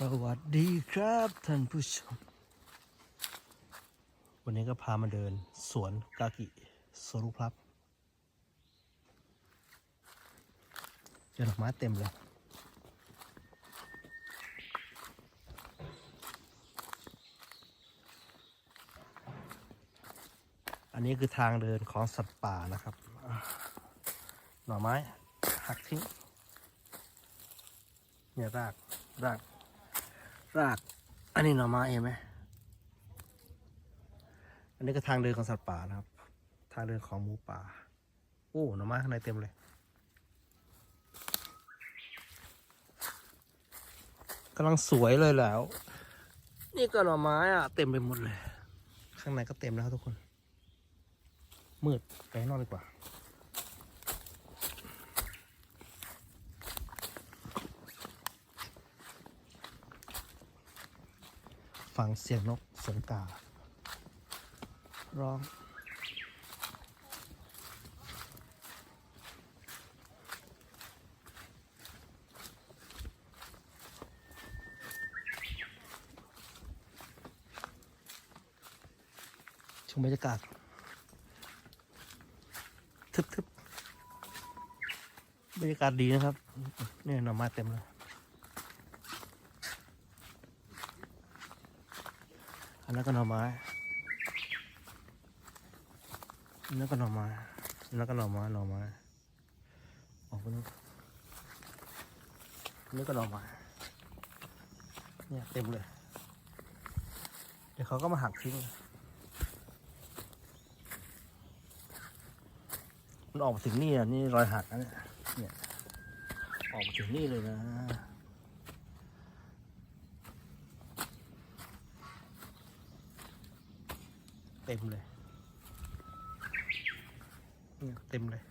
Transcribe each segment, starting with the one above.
สวัสดีครับท่านผู้ชม วันนี้ก็พามาเดินสวนกากิสวนลูกพลับเจอดอกไม้เต็มเลยอันนี้คือทางเดินของสัตว์ป่านะครับ หน่อไม้หักทิ้งเนี่ยรากราก ราก อันนี้หน่อไม้เห็นไหมอันนี้ก็ทางเดินของสัตว์ป่านะครับ ทางเดินของหมูป่า โอ้หน่อไม้ข้างในเต็มเลย กำลังสวยเลยแล้ว นี่ก็หน่อไม้อะเต็มไปหมดเลย ข้างในก็เต็มแล้วครับทุกคน มืดไปข้างนอกดีกว่า ฟังเสียงนกเสียงกา ร้อง ชมบรรยากาศ ทึบๆ บรรยากาศดีนะครับ เนี่ยหน่อม้เต็มเลย อันนั้นก็หน่อไม้อันนั้นก็หน่อไม้อันนั้นก็หน่อไม้หน่อไม้ออกไปนู่นอันนี้ก็หน่อไม้เนี่ยเต็มเลย เดี๋ยวเขาก็มาหักทิ้ง มันออกมาถึงนี่อะนี่รอยหักนะเนี่ย เนี่ย ออกมาถึงนี่เลยนะ เต็มเลยเนี่ยเต็มเลย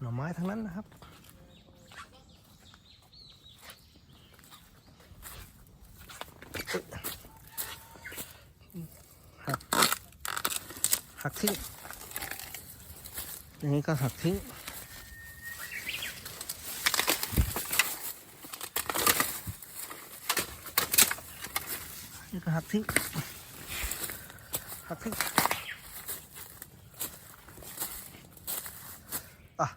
หน่อไม้ทั้งนั้นนะครับหักหักทิ้งอย่างนี้ก็หักทิ้งนี่ก็หักทิ้ง หักทิ้งอะ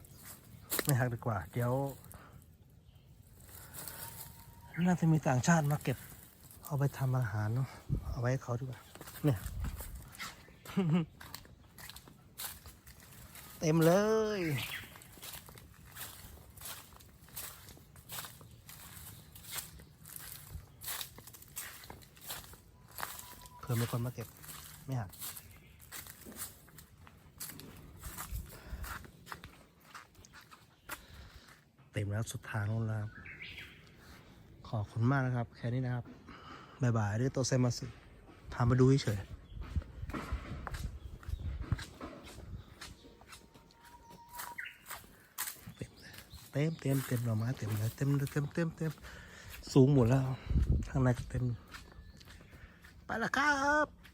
ไม่หักดีกว่า เดี๋ยว น่าจะมีต่างชาติมาเก็บ เอาไปทำอาหารเนาะเอาไว้ให้เขาดีกว่า เนี่ย เต็มเลยเพื่อมีคนมาเก็บ ไม่หักเต็มแล้วสุดทางแล้วนะครับขอบคุณมากนะครับ แค่นี้นะครับบายบายด้วยโตเซมาสึพามาดูเฉยเต็มเต็มเต็มหน่อไม้เต็มเลยเต็มเต็มเต็มเต็มสูงหมดแล้วข้างในก็เต็ม ไปแล้วครับ